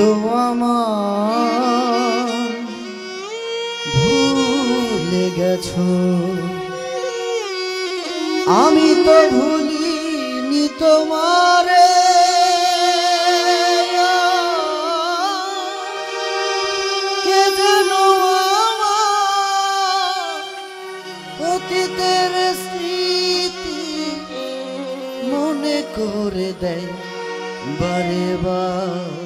তো আমার ভুলে গেছো? আমি তো ভুলিনি তোমারে। অতীতের স্মৃতি মনে করে দেয়? বারে বারে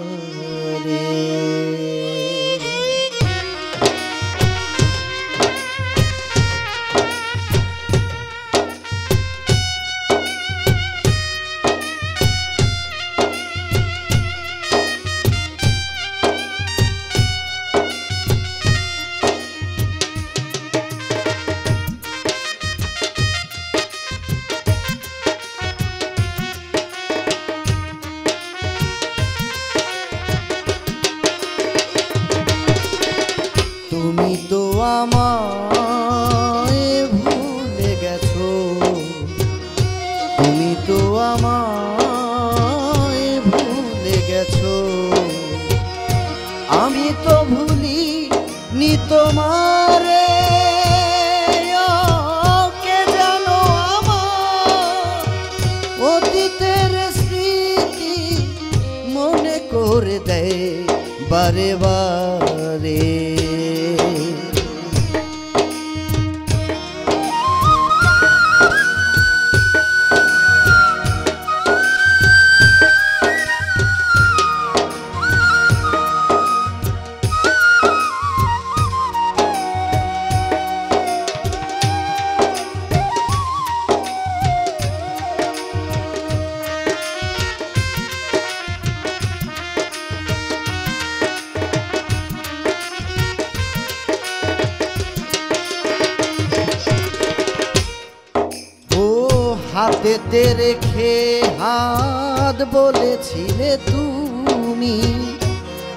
আমি তো ভুলি নি তোমারে। কে জানো আমার অতীতের স্মৃতি মনে করে দেয় বারে বারে। হাতেতে রেখে হাত বলেছিলে তুমি।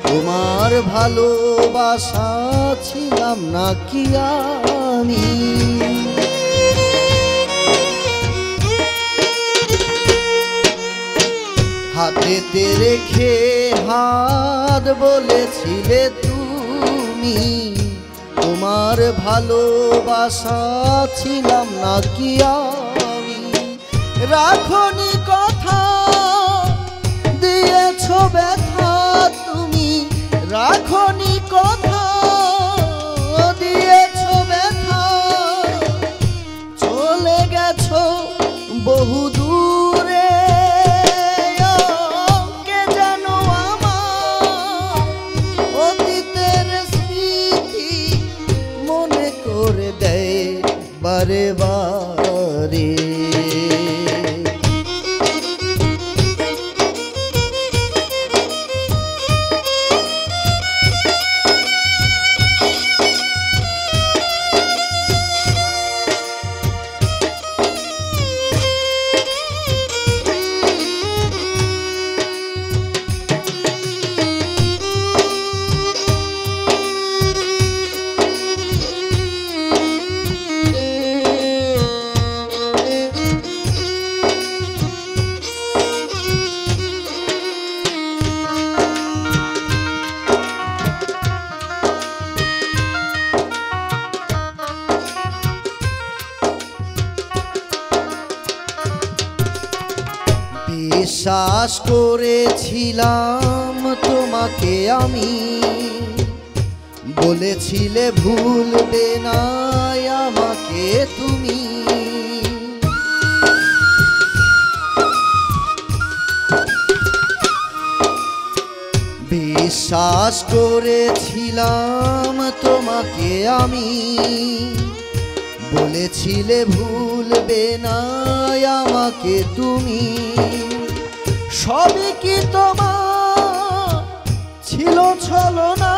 তোমার ভালোবাসা ছিলাম নাকি আমি? হাতেতে রেখে হাত বলেছিলে তুমি। তোমার ভালোবাসা ছিলাম নাকি আমি রাখনি কথা। বিশ্বাস করেছিলাম তোমাকে আমি। বলেছিলে, ভুলবে না আমাকে তুমি। বিশ্বাস করেছিলাম তোমাকে আমি। বলেছিলে, ভুলবে না আমাকে তুমি। সবই কি তোমার? ছিল ছলনা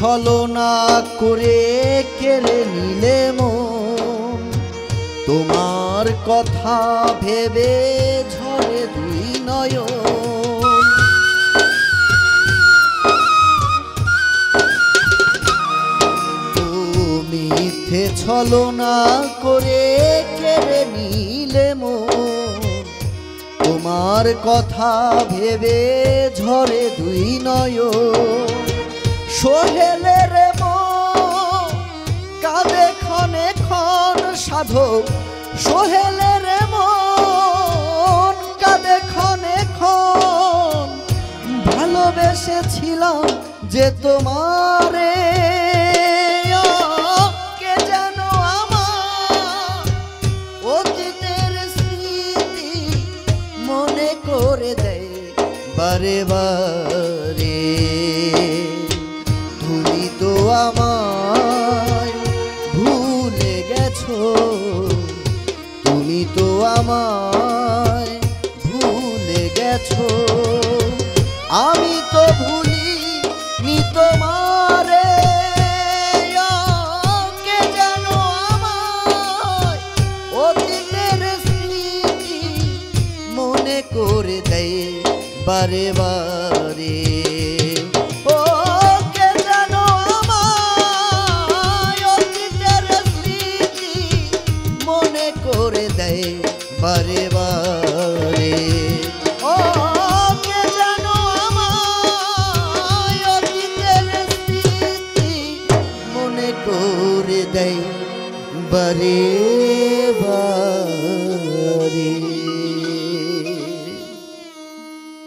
ছলনা করে কেড়ে নিলে মন। তোমার কথা ভেবে ঝরে দুই নয়ন। মিথ্যে ছলনা করে কেড়ে নিলে মন। তোমার কথা ভেবে ঝরে দুই নয়ন। সোহেলের কাঁদে ক্ষণে ক্ষণ সাধক। সোহেলের মন, কাঁদে ক্ষণে ক্ষণ। ভালোবেসেছিলাম যে তোমারে করে দেয় বারে বারে। আমায় ভুলে গেছো? তুমি তো আমায় ভুলে গেছো। আমি তো ভুলি নি তোমারে মনে করে দেয় বারে বারে।